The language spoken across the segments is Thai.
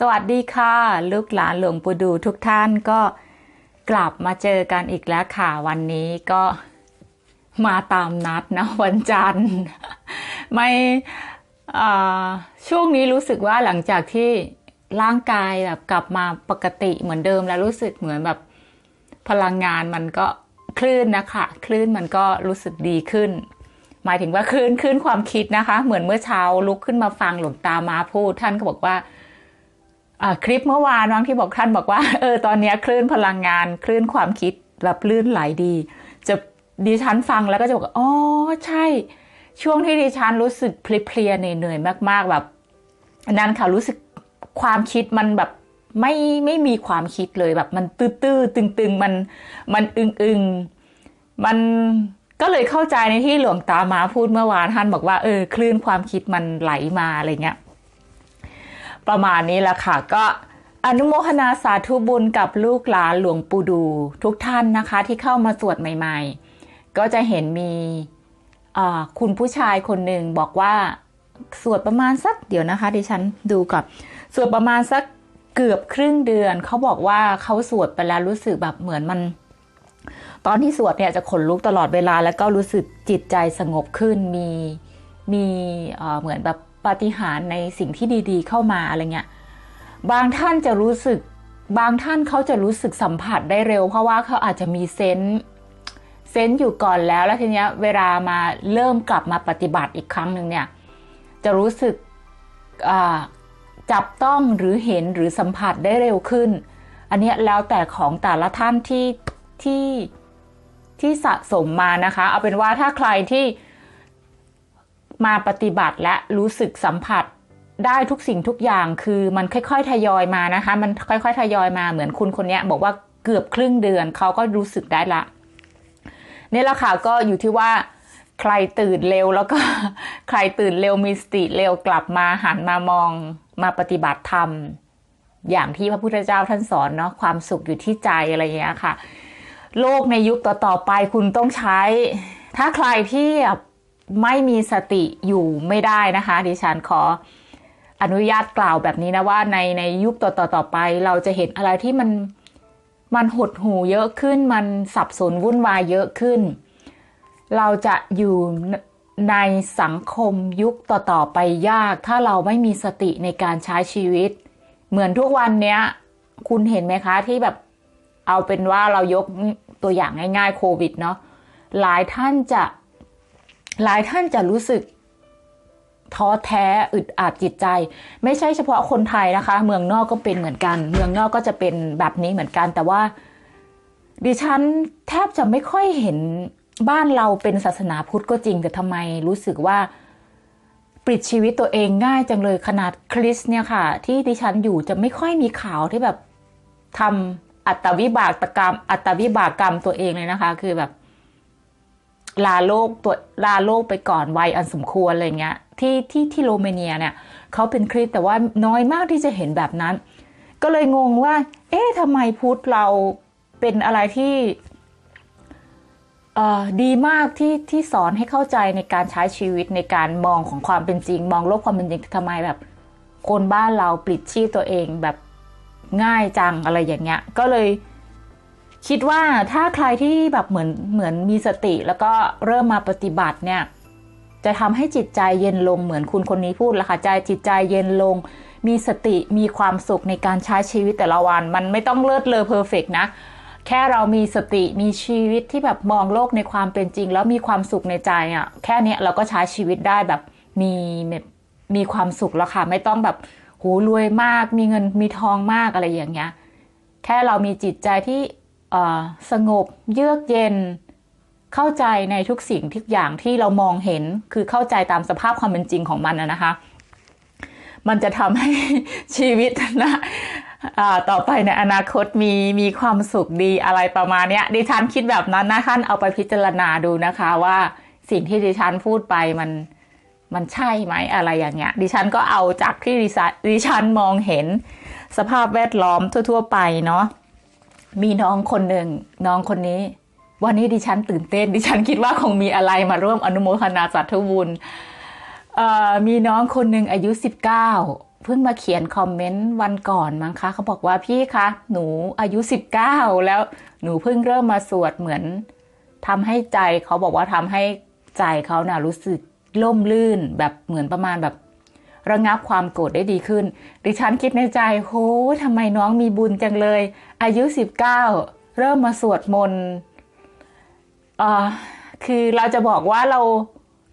สวัสดีค่ะ ลูกหลานหลวงปู่ดูทุกท่านก็กลับมาเจอกันอีกแล้วค่ะ วันนี้ก็มาตามนัดนะวันจันทร์ไม่ช่วงนี้รู้สึกว่าหลังจากที่ร่างกายแบบกลับมาปกติเหมือนเดิมแล้วรู้สึกเหมือนแบบพลังงานมันก็คลื่นนะคะคลื่นมันก็รู้สึกดีขึ้น หมายถึงว่าคลื่นคลื่นความคิดนะคะ เหมือนเมื่อเช้าลุกขึ้นมาฟังหลวงตามาพูดท่านก็บอกว่า คลิปเมื่อวานน้องที่บอกท่านบอกว่าเออตอนนี้คลื่นพลังงาน คลื่นความคิดแบบลื่นไหลดี จะดิฉันฟังแล้วก็จะบอกอ๋อใช่ ช่วงที่ดิฉันรู้สึกเพลียๆเหนื่อยๆมาก ๆ แบบนั่นค่ะรู้สึกความคิดมันแบบไม่ไม่มีความคิดเลยแบบมันตื้อๆตึงๆมันมันอึงๆมันก็เลยเข้าใจในที่หลวงตามาพูดเมื่อวานท่านบอกว่าเออคลื่นความคิดมันไหลมาอะไรเงี้ย ประมาณนี้แหละค่ะ ก็อนุโมทนาสาธุบุญกับลูกหลานหลวงปู่ดู ทุกท่านนะคะที่เข้ามาสวดใหม่ ๆ ก็จะเห็นมีคุณผู้ชายคนหนึ่งบอกว่าสวดประมาณสักเดี๋ยวนะคะดิฉันดูก่อนสวดประมาณสักเกือบครึ่งเดือน เขาบอกว่าเขาสวดไปแล้วรู้สึกแบบเหมือนมัน ตอนที่สวดเนี่ยจะขนลุกตลอดเวลา แล้วก็รู้สึกจิตใจสงบขึ้นมีมีเหมือนแบบ ปาฏิหาริย์ในสิ่งที่ดีๆ เข้ามาอะไรเงี้ย บางท่านจะรู้สึก บางท่านเขาจะรู้สึกสัมผัสได้เร็ว เพราะว่าเขาอาจจะมีเซนส์เซนส์อยู่ก่อนแล้ว แล้วทีเนี้ยเวลามาเริ่มกลับมาปฏิบัติอีกครั้งหนึ่งเนี่ย จะรู้สึกจับต้องหรือเห็นหรือสัมผัสได้เร็วขึ้น อันเนี้ยแล้วแต่ของแต่ละท่านที่ที่ที่สะสมมานะคะ เอาเป็นว่าถ้าใครที่ มาปฏิบัติและรู้สึกสัมผัสได้ทุกสิ่งทุกอย่างคือมันค่อย ๆ ทยอยมานะคะ มันค่อย ๆ ทยอยมาเหมือนคุณคนนี้บอกว่าเกือบครึ่งเดือนเขาก็รู้สึกได้ละนี่แหละค่ะก็อยู่ที่ว่าใครตื่นเร็วแล้วก็ใครตื่นเร็วมีสติเร็วกลับมาหันมามองมาปฏิบัติธรรม อย่างที่พระพุทธเจ้าท่านสอนเนาะความสุขอยู่ที่ใจอะไรอย่างเงี้ยค่ะ โลกในยุคต่อๆไปคุณต้องใช้ ถ้าใครที่ ไม่มีสติอยู่ไม่ได้นะคะ ดิฉันขออนุญาตกล่าวแบบนี้นะว่าในในยุคต่อๆไป เราจะเห็นอะไรที่มันมันหดหูเยอะขึ้น มันสับสนวุ่นวายเยอะขึ้น เราจะอยู่ในสังคมยุคต่อๆไปยาก ถ้าเราไม่มีสติในการใช้ชีวิต เหมือนทุกวันเนี้ย คุณเห็นไหมคะที่แบบเอาเป็นว่าเรายกตัวอย่างง่ายๆโควิดเนาะหลายท่านจะ หลายท่านจะรู้สึกท้อแท้อึดอัดจิตใจ ไม่ใช่เฉพาะคนไทยนะคะ เมืองนอกก็เป็นเหมือนกัน เมืองนอกก็จะเป็นแบบนี้เหมือนกัน แต่ว่า ดิฉันแทบจะไม่ค่อยเห็นบ้านเราเป็นศาสนาพุทธก็จริง แต่ทำไมรู้สึกว่าปลิดชีวิตตัวเองง่ายจังเลยขนาดคริสเนี่ยค่ะ ที่ดิฉันอยู่จะไม่ค่อยมีข่าวที่แบบทำอัตวิบากกรรม อัตวิบากกรรมตัวเองเลยนะคะ คือแบบ ลาโลกตัวลาโลกไปก่อนวัยอันสมควรอะไรเงี้ยที่ที่ที่โรมาเนียเนี่ยเขาเป็นคริสแต่ว่าน้อยมากที่จะเห็นแบบนั้น ก็เลยงงว่า เอ๊ะทำไมพุทธเราเป็นอะไรที่เอ่อดีมากที่ที่สอนให้เข้าใจในการใช้ชีวิตในการมองของความเป็นจริง มองโลกความเป็นจริงทำไมแบบ คนบ้านเราปลิดชีพตัวเองแบบง่ายจังอะไรอย่างเงี้ย ก็เลย คิดว่าถ้าใครที่แบบเหมือนเหมือนมีสติ แล้วก็เริ่มมาปฏิบัติเนี่ย จะทำให้จิตใจเย็นลงเหมือนคุณคนนี้พูดละค่ะใจจิตใจเย็นลง มีสติมีความสุขในการใช้ชีวิตแต่ละวัน มันไม่ต้องเลิศเลอเพอร์เฟกนะ แค่เรามีสติมีชีวิตที่แบบมองโลกในความเป็นจริง แล้วมีความสุขในใจอะ่ะแค่นี้เราก็ใช้ชีวิตได้แบบมีมีความสุขแล้วค่ะ ไม่ต้องแบบโหรวยมาก มีเงินมีทองมากอะไรอย่างเงี้ย แค่เรามีจิตใจที่ สงบเยือกเย็น เข้าใจในทุกสิ่งทุกอย่างที่เรามองเห็นคือเข้าใจตามสภาพความเป็นจริงของมันนะคะ มันจะทำให้ชีวิตนะต่อไปในอนาคตมีมีความสุขดีอะไรประมาณนี้ดิฉันคิดแบบนั้นนะท่านเอาไปพิจารณาดูนะคะว่าสิ่งที่ดิฉันพูดไปมันมันใช่ไหมอะไรอย่างเงี้ย ดิฉันก็เอาจากที่ดิฉันมองเห็นสภาพแวดล้อมทั่ว ๆ ไปเนาะ มีน้องคนหนึ่งน้องคนนี้ วันนี้ดิฉันตื่นเต้น ดิฉันคิดว่าคงมีอะไรมาร่วมอนุโมทนาสาธุบุญมีน้องคนหนึ่งอายุ 19 เพิ่งมาเขียนคอมเมนต์วันก่อนมั้งคะเขาบอกว่าพี่คะหนูอายุสิบเก้าแล้วหนูเพิ่งเริ่มมาสวดเหมือนทำให้ใจเขาบอกว่าทำให้ใจเขาน่ะรู้สึกล่มลื่นแบบเหมือนประมาณแบบ ระงับความโกรธได้ดีขึ้น ดิฉันคิดในใจโหทำไมน้องมีบุญจังเลย อายุ 19 เริ่มมาสวดมนต์อ่าคือเราจะบอกว่าเรา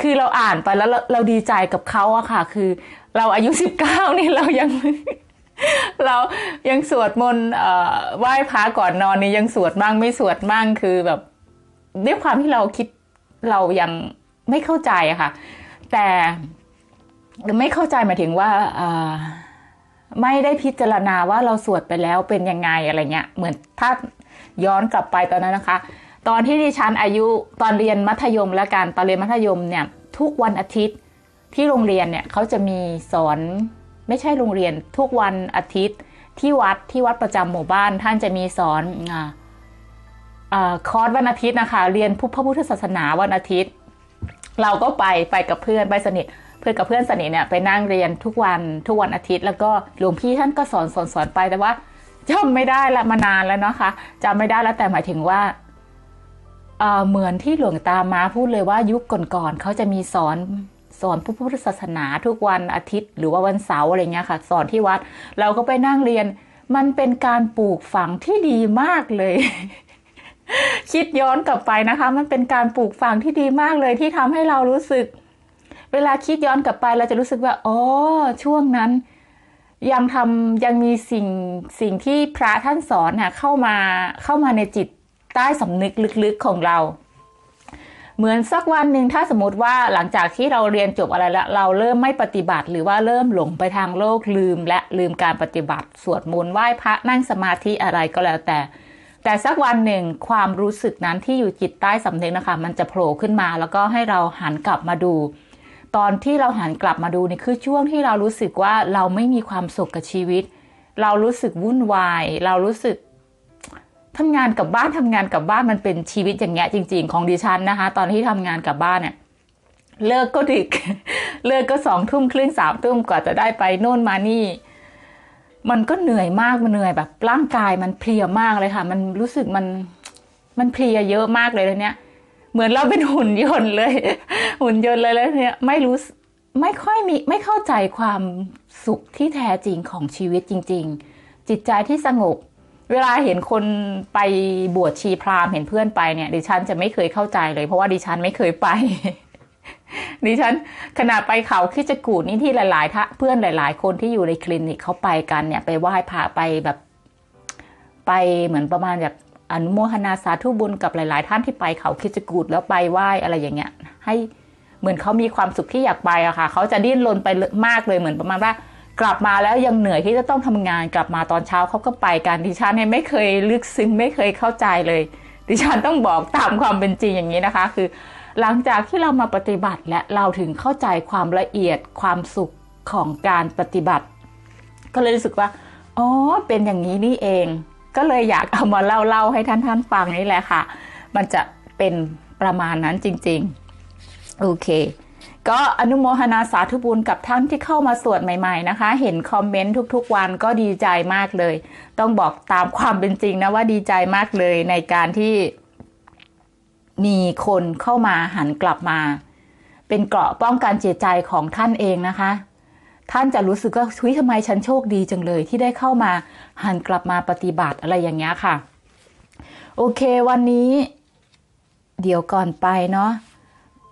คือเราอ่านไปแล้วเราเราดีใจกับเขาอะค่ะ คือเราอายุ19นี่เรายัง เรายังสวดมนต์อ่อไหว้พระก่อนนอนนี่ยังสวดมั่งไม่สวดมั่งคือแบบด้วยความที่เราคิดเรายังไม่เข้าใจอะค่ะ แต่ ไม่เข้าใจหมายถึงว่าอไม่ได้พิจารณาว่าเราสวดไปแล้วเป็นยังไงอะไรเงี้ย เหมือนถ้าย้อนกลับไปตอนนั้นนะคะ ตอนที่ดิฉันอายุตอนเรียนมัธยมแล้วกันตอนเรียนมัธยมเนี่ย ทุกวันอาทิตย์ที่โรงเรียนเนี่ยเขาจะมีสอนไม่ใช่โรงเรียนทุกวันอาทิตย์ที่วัดที่วัดประจำหมู่บ้าน ท่านจะมีสอนออคอร์สวันอาทิตย์นะคะ เรียนพระพุทธศาสนาวันอาทิตย์ เราก็ไปไปกับเพื่อนไปสนิท เพื่อนกับเพื่อนสนิทเนี่ยไปนั่งเรียนทุกวันทุกวันอาทิตย์ แล้วก็หลวงพี่ท่านก็สอนสอนสอนไปแต่ว่าจำไม่ได้ละมานานแล้วเนาะคะจำไม่ได้แล้วแต่หมายถึงว่าเหมือนที่หลวงตามาพูดเลยว่ายุคก่อนๆเขาจะมีสอนสอนพระพุทธศาสนาทุกวันอาทิตย์ หรือว่าวันเสาร์อะไรเงี้ยค่ะ สอนที่วัด เราก็ไปนั่งเรียน มันเป็นการปลูกฝังที่ดีมากเลย คิดย้อนกลับไปนะคะ มันเป็นการปลูกฝังที่ดีมากเลยที่ทำให้เรารู้สึก เวลาคิดย้อนกลับไปเราจะรู้สึกว่าอ๋อช่วงนั้น ยังทำยังมีสิ่งสิ่งที่พระท่านสอนเนี่ยเข้ามาเข้ามาในจิตใต้สำนึกลึกๆของเรา เหมือนสักวันหนึ่งถ้าสมมติว่าหลังจากที่เราเรียนจบอะไรแล้ว เราเริ่มไม่ปฏิบัติ หรือว่าเริ่มหลงไปทางโลกลืม และลืมการปฏิบัติ สวดมนต์ไหว้พระนั่งสมาธิอะไรก็แล้วแต่แต่สักวันหนึ่งความรู้สึกนั้นที่อยู่จิตใต้สำนึกนะคะ มันจะโผล่ขึ้นมาแล้วก็ให้เราหันกลับมาดู ตอนที่เราหันกลับมาดูนี่คือช่วงที่เรารู้สึกว่าเราไม่มีความสุขกับชีวิต เรารู้สึกวุ่นวาย เรารู้สึกทำงานกับบ้านทำงานกับบ้านมันเป็นชีวิตอย่างเงี้ยจริง ๆ ของดิฉันนะคะ ตอนที่ทำงานกับบ้านเนี่ยเลิกก็ดึก เลิกก็สองทุ่มครึ่งสามทุ่มกว่าจะได้ไปโน่นมานี่ มันก็เหนื่อยมากมันเหนื่อยแบบ ร่างกายมันเพลียมากเลยค่ะ มันรู้สึกมันมันเพลียเยอะมากเลยแล้วเนี่ย เหมือนเราเป็นหุ่นยนต์เลย หุ่นยนต์เลยแล้วเนี่ยไม่รู้ไม่ค่อยมีไม่เข้าใจความสุขที่แท้จริงของชีวิตจริง ๆ จิตใจที่สงบเวลาเห็นคนไปบวชชีพราหมณ์เห็นเพื่อนไปเนี่ย ดิฉันจะไม่เคยเข้าใจเลย เพราะว่าดิฉันไม่เคยไป ดิฉันขนาดไปเขาคิจกูดนี่ที่หลายๆท่าเพื่อนหลาย ๆ คนที่อยู่ในคลินิกเขาไปกันเนี่ย ไปไหว้พระไปแบบ ไปเหมือนประมาณแบบ อนุโมทนาสาธุบุญกับหลาย ๆ ท่านที่ไปเขาคิจกูดแล้วไปไหว้อะไรอย่างเงี้ย ให้เหมือนเขามีความสุขที่อยากไปอะค่ะ เขาจะดิ้นรนไปมากเลยเหมือนประมาณว่ากลับมาแล้วยังเหนื่อยที่จะต้องทำงานกลับมาตอนเช้าเขาก็ไปกันดิฉันเนี่ยไม่เคยลึกซึ้งไม่เคยเข้าใจเลย ดิฉันต้องบอกตามความเป็นจริงอย่างนี้นะคะ คือ หลังจากที่เรามาปฏิบัติและเราถึงเข้าใจความละเอียดความสุขของการปฏิบัติ ก็เลยรู้สึกว่าอ๋อเป็นอย่างนี้นี่เอง ก็เลยอยากเอามาเล่าเล่าให้ท่านท่านฟังนี่แหละค่ะ มันจะเป็นประมาณนั้นจริงๆ โอเค ก็อนุโมทนาสาธุบุญกับท่านที่เข้ามาสวดใหม่ๆนะคะ เห็นคอมเมนต์ทุกๆวันก็ดีใจมากเลย ต้องบอกตามความเป็นจริงนะว่าดีใจมากเลยในการที่มีคนเข้ามาหันกลับมา เป็นเกราะป้องกันเจตใจของท่านเองนะคะ ท่านจะรู้สึกว่าทุยทำไมฉันโชคดีจังเลย ที่ได้เข้ามาหันกลับมาปฏิบัติอะไรอย่างเงี้ยค่ะ โอเควันนี้ เดี๋ยวก่อนไปเนาะ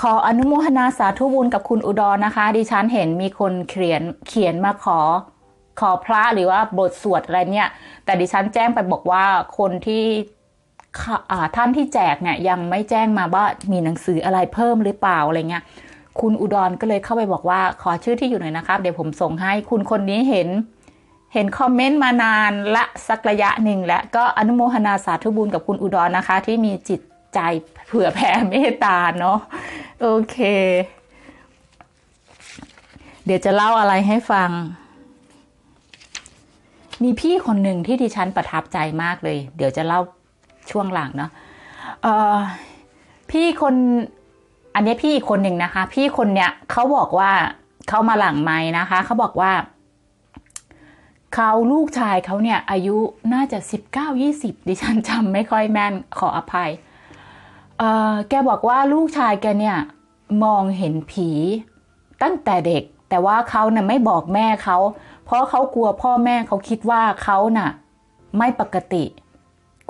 ขออนุโมทนาสาธุบุญกับคุณอุดรนะคะ ดิฉันเห็นมีคนเขียนเขียนมาขอขอพระหรือว่าบทสวดอะไรเนี่ย แต่ดิฉันแจ้งไปบอกว่าคนที่ท่านที่แจกเนี่ยยังไม่แจ้งมาว่ามีหนังสืออะไรเพิ่มหรือเปล่าอะไรเงี้ย คุณอุดรก็เลยเข้าไปบอกว่าขอชื่อที่อยู่หน่อยนะครับ เดี๋ยวผมส่งให้คุณคนนี้เห็น เห็นคอมเมนต์มานานละสักระยะหนึ่งแล้วก็อนุโมทนาสาธุบุญกับคุณอุดรนะคะ ที่มีจิตใจเผื่อแผ่เมตตาเนาะโอเค เดี๋ยวจะเล่าอะไรให้ฟัง มีพี่คนหนึ่งที่ดิฉันประทับใจมากเลย เดี๋ยวจะเล่าช่วงหลังเนาะพี่คน อันนี้พี่อีกคนหนึ่งนะคะ พี่คนเนี้ยเขาบอกว่าเขามาหลังไม้นะคะเขาบอกว่าเขาลูกชายเขาเนี่ย อายุน่าจะสิบเก้ายี่สิบดิฉันจำไม่ค่อยแม่นขออภัยเอ่อแกบอกว่าลูกชายแกเนี่ย มองเห็นผีตั้งแต่เด็ก แต่ว่าเขาน่ะไม่บอกแม่เขาเพราะเขากลัวพ่อแม่เขาคิดว่าเขาน่ะ ไม่ปกติ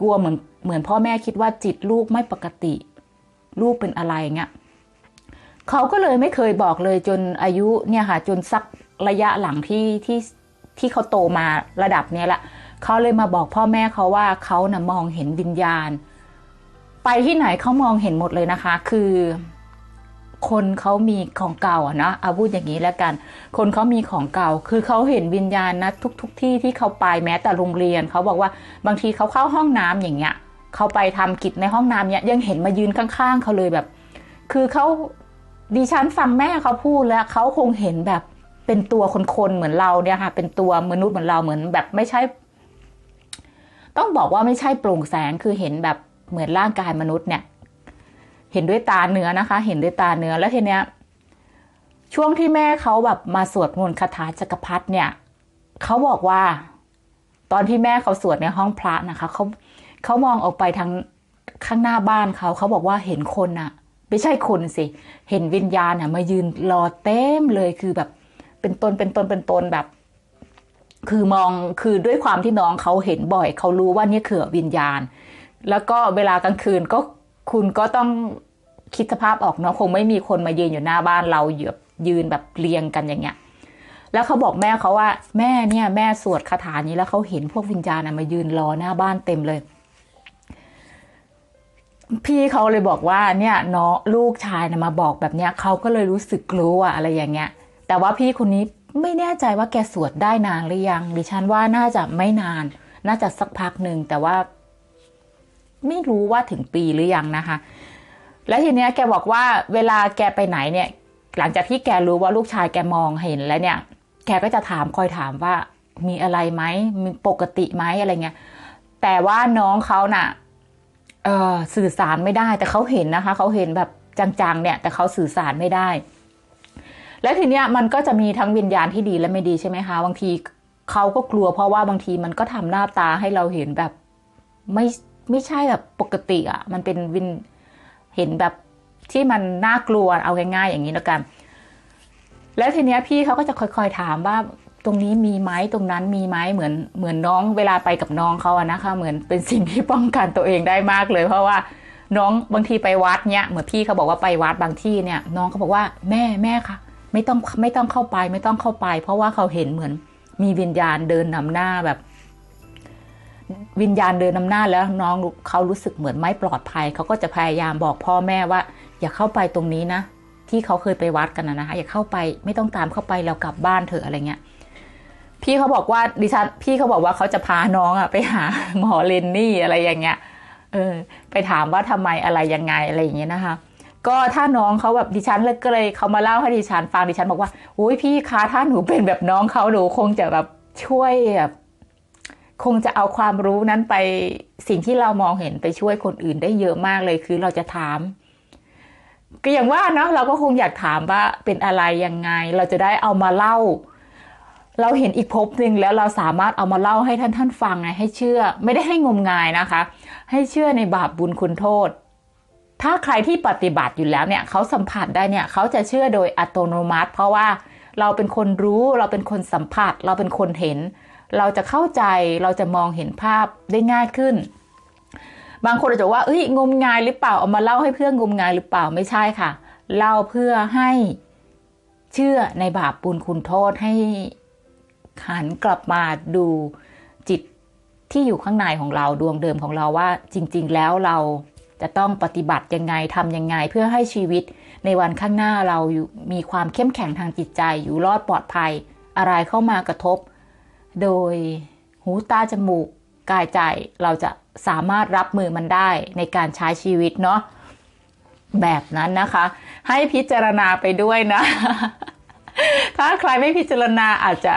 กลัวเหมือนเหมือนพ่อแม่คิดว่าจิตลูกไม่ปกติ ลูกเป็นอะไรเงี้ย เขาก็เลยไม่เคยบอกเลยจนอายุเนี่ยค่ะ จนสักระยะหลังที่ที่ที่เขาโตมาระดับเนี้ยละเขาเลยมาบอกพ่อแม่เขาว่าเขาน่ะมองเห็นวิญญาณ ไปที่ไหนเขามองเห็นหมดเลยนะคะ คือ คนเขามีของเก่าอะนะเอาพูดอย่างนี้แล้วกัน คนเขามีของเก่า คือเขาเห็นวิญญาณนะทุกทุกที่ที่เขาไปแม้แต่โรงเรียนเขาบอกว่าบางทีเขาเข้าห้องน้ำอย่างเงี้ยเขาไปทำกิจในห้องน้ำเนี้ยยังเห็นมายืนข้างๆเขาเลยแบบ คือเขา ดิฉันฟังแม่เขาพูดแล้วเขาคงเห็นแบบเป็นตัวคนๆเหมือนเราเนี่ยค่ะ เป็นตัวมนุษย์เหมือนเราเหมือนแบบไม่ใช่ ต้องบอกว่าไม่ใช่โปร่งแสงคือเห็นแบบเหมือนร่างกายมนุษย์เนี่ย เห็นด้วยตาเนื้อนะคะ เห็นด้วยตาเนื้อแล้วทีเนี้ย ช่วงที่แม่เขาแบบมาสวดมนต์คาถาจักรพรรดิเนี่ยเขาบอกว่า ตอนที่แม่เขาสวดในห้องพระนะคะเขาเขามองออกไปทางข้างหน้าบ้านเขาเขาบอกว่าเห็นคนอะ ไม่ใช่คนสิ เห็นวิญญาณอะมายืนรอเต็มเลยคือแบบ เป็นตนเป็นตนเป็นตนแบบ คือมองคือด้วยความที่น้องเขาเห็นบ่อย เขารู้ว่านี่คือวิญญาณ แล้วก็เวลากลางคืนก็คุณก็ต้องคิดสภาพออกเนาะคงไม่มีคนมายืนอยู่หน้าบ้านเราเหยือบยืนแบบเรียงกันอย่างเงี้ย แล้วเขาบอกแม่เขาว่า แม่เนี่ย แม่สวดคาถานี้แล้วเขาเห็นพวกวิญญาณนะมายืนรอหน้าบ้านเต็มเลย พี่เขาเลยบอกว่าเนี่ยเนาะลูกชายนะมาบอกแบบเนี้ยเขาก็เลยรู้สึกกลัวอะไรอย่างเงี้ย แต่ว่าพี่คนนี้ไม่แน่ใจว่าแกสวดได้นานหรือยัง ดิฉันว่าน่าจะไม่นาน น่าจะสักพักหนึ่งแต่ว่า ไม่รู้ว่าถึงปีหรือยังนะคะ แล้วทีเนี้ยแกบอกว่าเวลาแกไปไหนเนี่ย หลังจากที่แกรู้ว่าลูกชายแกมองเห็นแล้วเนี่ย แกก็จะถามคอยถามว่ามีอะไรไหมมีปกติไหมอะไรเงี้ยแต่ว่าน้องเขาน่ะ สื่อสารไม่ได้ แต่เขาเห็นนะคะเขาเห็นแบบจังๆเนี่ยแต่เขาสื่อสารไม่ได้ แล้วทีเนี้ยมันก็จะมีทั้งวิญญาณที่ดีและไม่ดีใช่ไหมคะบางทีเขาก็กลัวเพราะว่าบางทีมันก็ทำหน้าตาให้เราเห็นแบบไม่ไม่ใช่แบบปกติอะ่ะมันเป็นวินเห็นแบบที่มันน่ากลัวเอาง่ายๆอย่างนี้แล้วกัน แล้วทีเนี้ยพี่เขาก็จะค่อยๆถามว่า ตรงนี้มีไหมตรงนั้นมีไหมเหมือนเหมือนน้องเวลาไปกับน้องเขาอะนะคะ เหมือนเป็นสิ่งที่ป้องกันตัวเองได้มากเลย เพราะว่าน้องบางทีไปวัดเนี้ยเหมือนพี่เขาบอกว่าไปวัดบางที่เนี่ย น้องเขาบอกว่าแม่แม่คะไม่ต้องไม่ต้องเข้าไปไม่ต้องเข้าไป เพราะว่าเขาเห็นเหมือนมีวิญญาณเดินนำหน้าแบบ วิญญาณเดินนำหน้าแล้วน้องเขารู้สึกเหมือนไม่ปลอดภัยเขาก็จะพยายามบอกพ่อแม่ว่า อย่าเข้าไปตรงนี้นะที่เขาเคยไปวัดกันนะนะคะอย่าเข้าไปไม่ต้องตามเข้าไปเรากลับบ้านเถอะอะไรเงี้ย พี่เขาบอกว่าดิฉันพี่เขาบอกว่าเขาจะพาน้องอะไปหาหมอเลนนี่อะไรอย่างเงี้ยเออไปถามว่าทำไมอะไรยังไงอะไรอย่างเงี้ยนะคะ ก็ถ้าน้องเขาแบบดิฉันเลยก็เลยเขามาเล่าให้ดิฉันฟังดิฉันบอกว่าอุ้ยพี่คะถ้าหนูเป็นแบบน้องเขาหนูคงจะแบบช่วยแบบคงจะเอาความรู้นั้นไปสิ่งที่เรามองเห็นไปช่วยคนอื่นได้เยอะมากเลยคือเราจะถาม ก็อย่างว่าเนาะเราก็คงอยากถามว่าเป็นอะไรยังไง เราจะได้เอามาเล่า เราเห็นอีกภพหนึ่งแล้วเราสามารถเอามาเล่าให้ท่านท่านฟังไงให้เชื่อ ไม่ได้ให้งมงายนะคะ ให้เชื่อในบาปบุญคุณโทษ ถ้าใครที่ปฏิบัติอยู่แล้วเนี่ยเขาสัมผัสได้เนี่ยเขาจะเชื่อโดยอัตโนมัติ เพราะว่าเราเป็นคนรู้เราเป็นคนสัมผัส เราเป็นคนเห็น เราจะเข้าใจเราจะมองเห็นภาพได้ง่ายขึ้น บางคนอาจจะว่าเอ้ยงมงายหรือเปล่าเอามาเล่าให้เพื่องมงายหรือเปล่าไม่ใช่ค่ะเล่าเพื่อให้เชื่อในบาปบุญคุณโทษให้ หันกลับมาดูจิตที่อยู่ข้างในของเราดวงเดิมของเราว่า จริง ๆ แล้วเราจะต้องปฏิบัติยังไงทำยังไง เพื่อให้ชีวิตในวันข้างหน้าเราอยู่มีความเข้มแข็งทางจิตใจอยู่รอดปลอดภัย อะไรเข้ามากระทบ โดยหูตาจมูกกายใจเราจะสามารถรับมือมันได้ในการใช้ชีวิตเนาะแบบนั้นนะคะ ให้พิจารณาไปด้วยนะ ถ้าใครไม่พิจารณาอาจจะ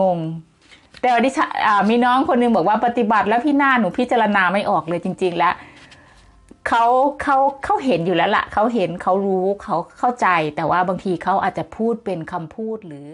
งงๆแต่ดิฉันมีน้องคนหนึงบอกว่าปฏิบัติแล้วพี่หน้าหนูพิจารณาไม่ออกเลยจริง ๆ แล้วเขาเขาเขาเห็นอยู่แล้วละ่ะเขาเห็นเขารู้เขาเข้าใจ แต่ว่าบางทีเขาอาจจะพูดเป็นคำพูดหรือ